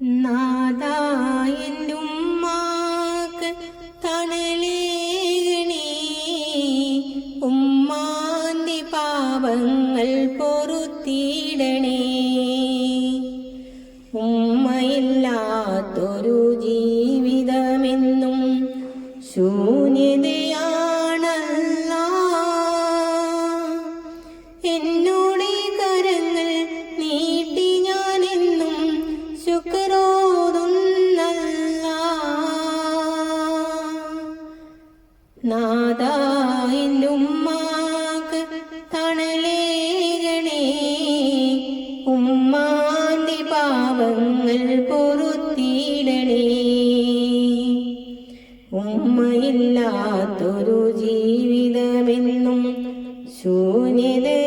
നാദായെന്നുമ്മാക്ക് നാദായിന്നുമ്മാക്ക് ഉമ്മയില്ലാത്തൊരു ജീവിതമെന്നും ശൂന്യതയാണല്ല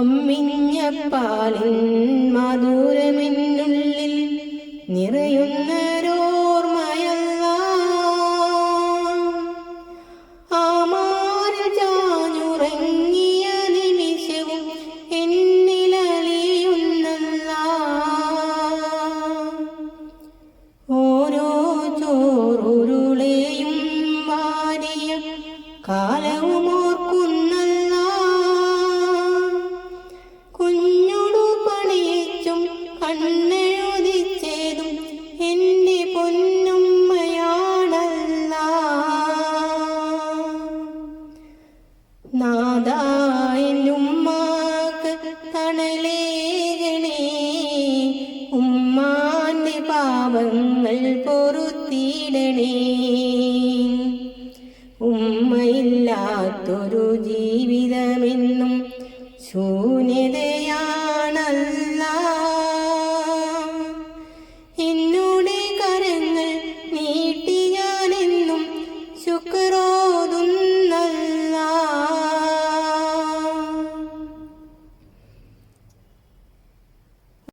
അമ്മിഞ്ഞപ്പാലിൻ മധുരമെന്നുള്ളിൽ നിറയുന്ന ആമാരിൽ എന്നിലലിയുന്നല്ല കാലവും പാവങ്ങൾ പൊറുത്തിയിടണേ ഉമ്മയില്ലാത്തൊരു ജീവിതമെന്നും ശൂന്യത